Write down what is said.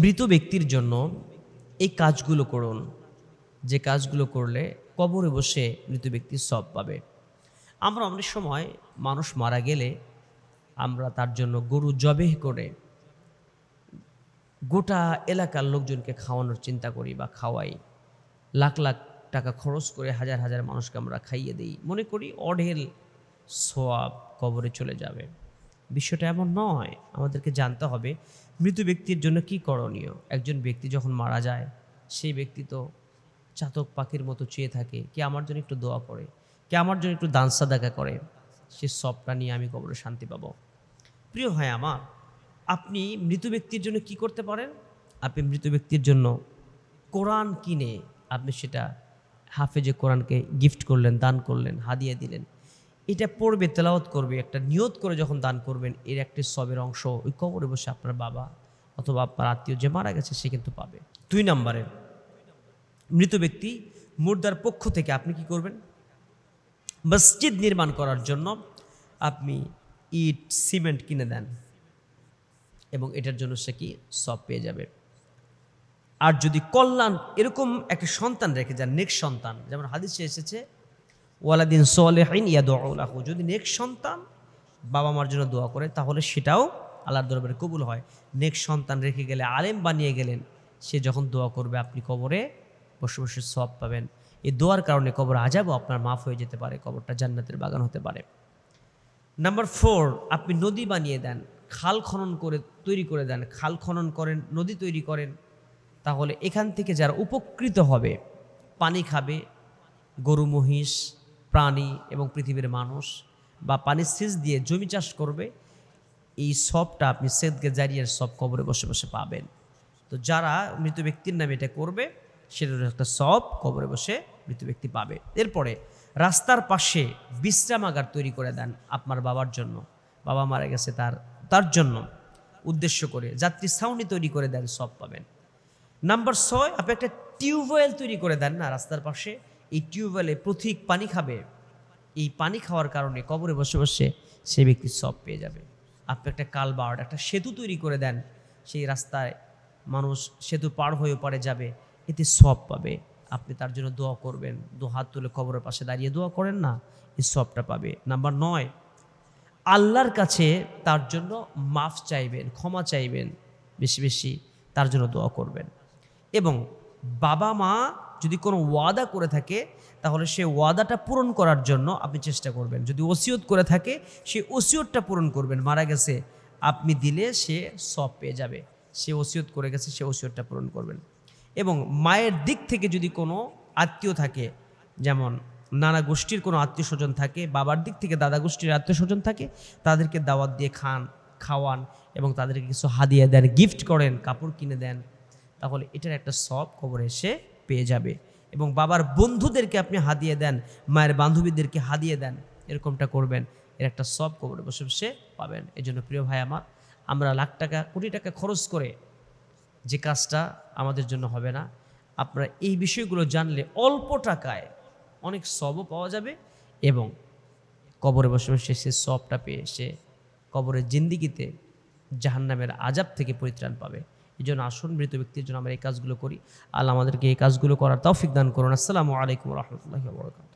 মৃত ব্যক্তির জন্য এই কাজগুলো করুন। যে কাজগুলো করলে কবরে বসে মৃত ব্যক্তি সব পাবে। আমরা অনেক সময় মানুষ মারা গেলে আমরা তার জন্য গরু জবেহ করে গোটা এলাকার লোকজনকে খাওয়ানোর চিন্তা করি বা খাওয়াই। লাখ লাখ টাকা খরচ করে হাজার হাজার মানুষকে আমরা খাইয়ে দিই। মনে করি অঢেল সোয়াব কবরে চলে যাবে। বিষয়টা এমন নয়, আমাদেরকে জানতে হবে মৃত ব্যক্তির জন্য কি করণীয়। একজন ব্যক্তি যখন মারা যায়, সেই ব্যক্তি তো চাতক পাখির মতো চেয়ে থাকে, কে আমার জন্য একটু দোয়া করে, কে আমার জন্য একটু দান সাদাকা করে, সে সবটা নিয়ে আমি কবরে শান্তি পাবো। প্রিয় হয় আমার, আপনি মৃত ব্যক্তির জন্য কি করতে পারেন? আপনি মৃত ব্যক্তির জন্য কোরআন কিনে আপনি সেটা হাফেজে কোরআনকে গিফট করলেন, দান করলেন, হাদিয়ে দিলেন। এটা পড়বে, তেলাওয়াত করবে, একটা নিয়ত করে যখন দান করবেন, এর একটি সবের অংশ ওই কবরে বসে আপনার বাবা অথবা আপনার আত্মীয় যে মারা গেছে সে কিন্তু পাবে। দুই নম্বরে, মৃত ব্যক্তি মুর্দার পক্ষ থেকে আপনি কি করবেন? মসজিদ নির্মাণ করার জন্য আপনি ইট, সিমেন্ট কিনে দেন এবং এটার জন্য সে কি? সব পেয়ে যাবে। আর যদি কল্যাণ এরকম একটা সন্তান রেখে যান নেক্সট সন্তান, যেমন হাদিসে এসেছে ওয়ালাদিন সোয়ালেহিন ইয়াদুল্লাহু যদি নেক্সট সন্তান বাবা মার জন্য দোয়া করে, তাহলে সেটাও আল্লাহর দরবারে কবুল হয়। নেক্সট সন্তান রেখে গেলে, আলেম বানিয়ে গেলেন, সে যখন দোয়া করবে, আপনি কবরে বসে বসে সব পাবেন। এই দোয়ার কারণে কবর আজাবও আপনার মাফ হয়ে যেতে পারে, কবরটা জান্নাতের বাগান হতে পারে। নাম্বার ফোর, আপনি নদী বানিয়ে দেন, খাল খনন করে তৈরি করে দেন। খাল খনন করেন, নদী তৈরি করেন, তাহলে এখান থেকে যারা উপকৃত হবে, পানি খাবে, গরু, মহিষ প্রাণী এবং পৃথিবীর মানুষ বা পানির সেচ দিয়ে জমি চাষ করবে, এই সবটা আপনি সেদকে জারিয়ার সব কবরে বসে বসে পাবেন। তো যারা মৃত ব্যক্তির নামে এটা করবে, সেটার একটা সব কবরে বসে মৃত ব্যক্তি পাবে। এরপরে রাস্তার পাশে বিশ্রামাগার তৈরি করে দেন আপনার বাবার জন্য। বাবা মারা গেছে তার তার জন্য উদ্দেশ্য করে যাত্রী ছাউনি তৈরি করে দেন, সব পাবেন। নাম্বার ছয়, আপনি একটা টিউবওয়েল তৈরি করে দেন না রাস্তার পাশে। এই টিউবওয়েলে প্রথিক পানি খাবে। এই পানি খাওয়ার কারণে কবরে বসে বসে সে ব্যক্তি সব পেয়ে যাবে। আপনি একটা কালবার্ড, একটা সেতু তৈরি করে দেন, সেই রাস্তায় মানুষ সেতু পার হয়ে পারে যাবে, এতে সব পাবে। আপনি তার জন্য দোয়া করবেন, দু হাত তুলে কবরের পাশে দাঁড়িয়ে দোয়া করেন না এই সবটা পাবে। নাম্বার নয়, আল্লাহর কাছে তার জন্য মাফ চাইবেন, ক্ষমা চাইবেন, বেশি বেশি তার জন্য দোয়া করবেন। এবং বাবা মা যদি কোনো ওয়াদা করে থাকে, তাহলে সে ওয়াদাটা পূরণ করার জন্য আপনি চেষ্টা করবেন। যদি ওসিয়ত করে থাকে, সে ওসিয়তটা পূরণ করবেন। মারা গেছে, আপনি দিলে সে সব পেয়ে যাবে। সে ওসিয়ত করে গেছে, সে ওসিয়তটা পূরণ করবেন। এবং মায়ের দিক থেকে যদি কোনো আত্মীয় থাকে, যেমন নানা গোষ্ঠীর কোনো আত্মীয় স্বজন থাকে, বাবার দিক থেকে দাদা গোষ্ঠীর আত্মীয় স্বজন থাকে, তাদেরকে দাওয়াত দিয়ে খান, খাওয়ান এবং তাদেরকে কিছু হাদিয়া দেন, গিফট করেন, কাপড় কিনে দেন, তাহলে এটার একটা সব খবর এসে পেয়ে যাবে। এবং বাবার বন্ধুদেরকে আপনি হাদিয়ে দেন, মায়ের বান্ধবীদেরকে হাদিয়ে দেন, এরকমটা করবেন। এর একটা সব কবরে বসে বসে পাবেন। এই জন্য প্রিয় ভাই আমার, আমরা লাখ টাকা, কোটি টাকা খরচ করে যে কাজটা আমাদের জন্য হবে না। আপনারা এই বিষয়গুলো জানলে অল্প টাকায় অনেক সবও পাওয়া যাবে এবং কবরে বসে বসে সে সবটা পেয়ে সে কবরের জিন্দিগিতে জাহান্নামের আজাব থেকে পরিত্রাণ পাবে। এই জন্য আসুন, মৃত ব্যক্তির জন্য আমরা এই কাজগুলো করি। আল্লাহ আমাদেরকে এই কাজগুলো করার তৌফিক দান করুন। আসসালামু আলাইকুম রহমতুল্লাহ বরকাত